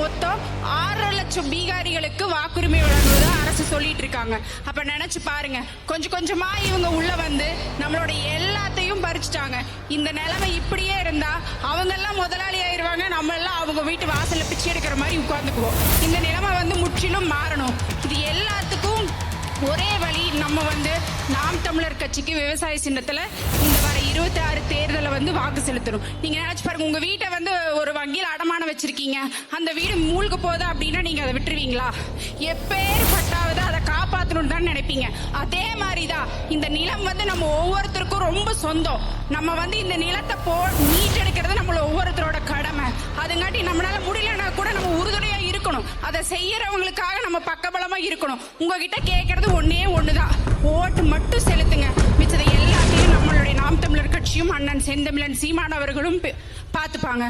மொத்தம் ஆறரை லட்சம் பீகாரிகளுக்கு வாக்குரிமை வழங்குவதா அரசு சொல்லிட்டு இருக்காங்க. அப்ப நினைச்சு பாருங்க. கொஞ்சம் கொஞ்சமா இவங்க உள்ள வந்து நம்மளோட எல்லாத்தையும் பறிச்சுட்டாங்க. இந்த நிலைமை இப்படியே இருந்தா அவங்க எல்லாம் முதலாளி ஆயிருவாங்க நம்ம எல்லாம் அவங்க வீட்டு வாசல்ல பிச்சை எடுக்கிற மாதிரி உட்காந்துக்குவோம் இந்த நிலைமை வந்து முற்றிலும் மாறணும். இது எல்லாத்துக்கும் ஒரே வழி நம்ம வந்து நாம் தமிழர் கட்சிக்கு விவசாய சின்னத்துல இந்த இருபத்தி ஆறு தேர்தலை வந்து வாக்கு செலுத்தணும். நீங்க நினைச்சு பாருங்க உங்க வீட்டை வந்து ஒரு வங்கியில் அடமானம் வச்சிருக்கீங்க. அந்த வீடு மூழ்க போதா அப்படின்னா நீங்க அதை விட்டுருவீங்களா? எப்பேர் பட்டாவது அதை காப்பாற்றணும்னு தான் நினைப்பீங்க. அதே மாதிரிதான் இந்த நிலம் வந்து நம்ம ஒவ்வொருத்தருக்கும் ரொம்ப சொந்தம். நம்ம வந்து இந்த நிலத்தை போ மீட்டெடுக்கிறது நம்மள ஒவ்வொருத்தரோட கடமை. அதுங்காட்டி நம்மளால முடியலன்னா கூட நம்ம உறுதுணையா இருக்கணும். அதை செய்யறவங்களுக்காக நம்ம பக்கபலமா இருக்கணும். உங்ககிட்ட கேட்கறது ஒன்னே ஒண்ணுதான். ஓட்டு அண்ணன் செந்தமிழன் சீமான் அவர்களும் பார்த்துப்பாங்க.